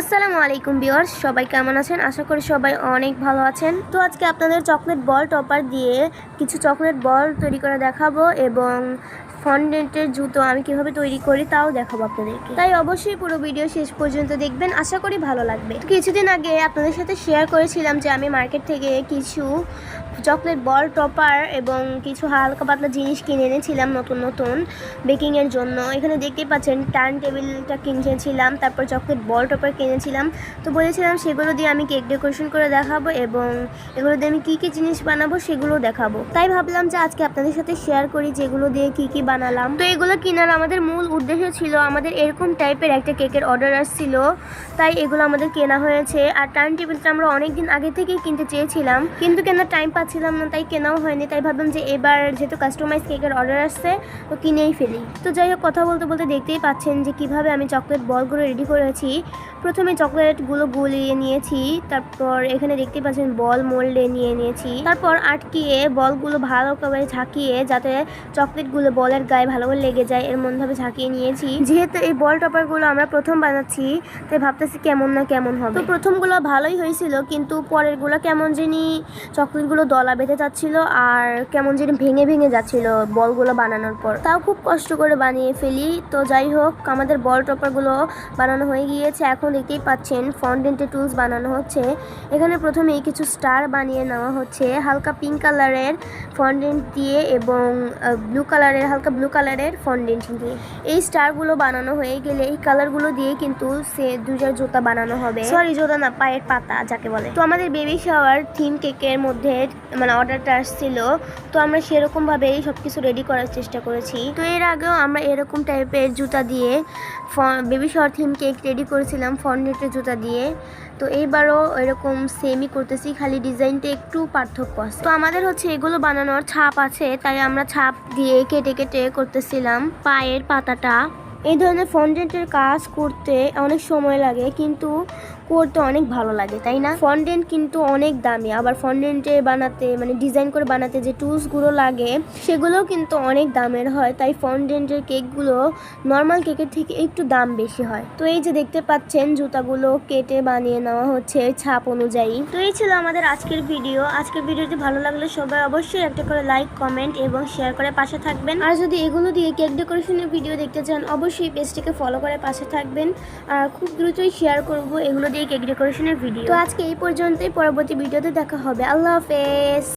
আসসালামু আলাইকুম ভিউয়ার্স, সবাই কেমন আছেন? আশা করি সবাই অনেক ভালো আছেন। তো আজকে আপনাদের চকলেট বল টপার দিয়ে কিছু চকলেট বল তৈরি করে দেখাবো এবং ফন্ডেন্টের জুতো আমি কীভাবে তৈরি করি তাও দেখাবো আপনাদেরকে। তাই অবশ্যই পুরো ভিডিও শেষ পর্যন্ত দেখবেন, আশা করি ভালো লাগবে। কিছুদিন আগে আপনাদের সাথে শেয়ার করেছিলাম যে আমি মার্কেট থেকে কিছু চকলেট বল টপার এবং কিছু হালকা পাতলা জিনিস কিনে এনেছিলাম নতুন নতুন বেকিংয়ের জন্য। এখানে দেখতেই পাচ্ছেন টার্ন টেবিলটা কিনেছিলাম, তারপর চকলেট বল টপার কিনেছিলাম। তো বলেছিলাম সেগুলো দিয়ে আমি কেক ডেকোরেশন করে দেখাবো এবং এগুলো দিয়ে আমি কী কী জিনিস বানাবো সেগুলো দেখাবো। তাই ভাবলাম যে আজকে আপনাদের সাথে শেয়ার করি যেগুলো দিয়ে কী কী বানালাম। তো এগুলো কেনার আমাদের মূল উদ্দেশ্য ছিল, আমাদের এরকম টাইপের একটা কেকের অর্ডার আসছিল। তাই এগুলো আমাদের কেনা হয়েছে। আর টার্ন টেবিলটা আমরা অনেক দিন আগে থেকেই কিনতে চেয়েছিলাম। কিন্তু কেনার টাইম পাচ্ছিলাম না, তাই কেনাও হয়নি। তাই ভাবলাম যে এবার যেহেতু কাস্টমাইজ কেকের অর্ডার আসছে, তো কিনেই ফেলি। তো যাই হোক, কথা বলতে বলতে দেখতেই পাচ্ছেন যে কীভাবে আমি চকলেট বলগুলো রেডি করেছি। প্রথমে চকলেটগুলো গুলিয়ে নিয়েছি, তারপর এখানে দেখতে পাচ্ছেন বল মোল্ডে নিয়ে নিয়েছি। তারপর আটকিয়ে বলগুলো ভালো করে ঝাঁকিয়ে যাতে চকলেটগুলো বলের গায়ে ভালো করে লেগে যায়, এর মনভাবে ঝাঁকিয়ে নিয়েছি। যেহেতু এই বল টপারগুলো আমরা প্রথম বানাচ্ছি, তাই ভাবতেছি কেমন না কেমন হবে। তো প্রথমগুলো ভালোই হয়েছিল, কিন্তু পরেরগুলো কেমন জানি চকলেটগুলো দলা বেঁধে যাচ্ছিল আর কেমন জানি ভেঙে ভেঙে যাচ্ছিল বলগুলো বানানোর পর। তাও খুব কষ্ট করে বানিয়ে ফেলি। তো যাই হোক, আমাদের বল টপারগুলো বানানো হয়ে গিয়েছে। এখন দেখতেই পাচ্ছেন ফন্ডেন্টের টুলস বানানো হচ্ছে। এখানে প্রথমেই কিছু স্টার বানিয়ে নেওয়া হচ্ছে। হালকা পিঙ্ক কালারের ফন্ডেন্ট দিয়ে এবং ব্লু কালারের হালকা ব্লু কালারের ফন্ডেন্ট দিয়ে এই স্টারগুলো বানানো হয়ে গেলে এই কালারগুলো দিয়ে কিন্তু সে দুজার জুতা বানানো হবে। সরি জুতা না, পায়ের পাতা, যাকে বলে। তো আমাদের বেবি শাওয়ার থিম কেকের মধ্যে মানে অর্ডারটা আসছিল। তো আমরা সেরকম ভাবেই সব কিছু রেডি করার চেষ্টা করেছি। তো এর আগেও আমরা এরকম টাইপের জুতা দিয়ে baby shower theme cake ready করেছিলাম ফন্ডেন্টের জুতা দিয়ে। তো এইবারও এরকম সেমই করতেছি, খালি ডিজাইনটা একটু পার্থক্য আছে। তো আমাদের হচ্ছে এগুলো বানানোর ছাপ আছে, তাই আমরা ছাপ দিয়ে কেটে কেটে করতেছিলাম পায়ের পাতাটা। এই ধরনের ফন্ডেন্টের কাজ করতে অনেক সময় লাগে কিন্তু করতে অনেক ভালো লাগে, তাই না? ফন্ডেন্ট কিন্তু অনেক দামি, আবার ফন্ডেন্টে বানাতে মানে ডিজাইন করে বানাতে যে টুলসগুলো লাগে, সেগুলোও কিন্তু অনেক দামের হয়, তাই ফন্ডেন্টের কেকগুলো নর্মাল কেকের থেকে একটু দাম বেশি হয়। তো এই যে দেখতে পাচ্ছেন, জুতাগুলো কেটে বানিয়ে নেওয়া হচ্ছে ছাপ অনুযায়ী। তো এই ছিল আমাদের আজকের ভিডিও আজকের ভিডিওটি ভালো লাগলে সবাই অবশ্যই একটা করে লাইক কমেন্ট এবং শেয়ার করে পাশে থাকবেন। আর যদি এগুলো দিয়ে কেক ডেকোরেশনের ভিডিও দেখতে চান, অবশ্যই পেজটিকে ফলো করে পাশে থাকবেন। আর খুব দ্রুতই শেয়ার করব এগুলো দিয়ে কেক ডেকোরেশনের ভিডিও তো আজকে এই পর্যন্তই পরবর্তী ভিডিওতে দেখা হবে। আল্লাহ হাফেজ।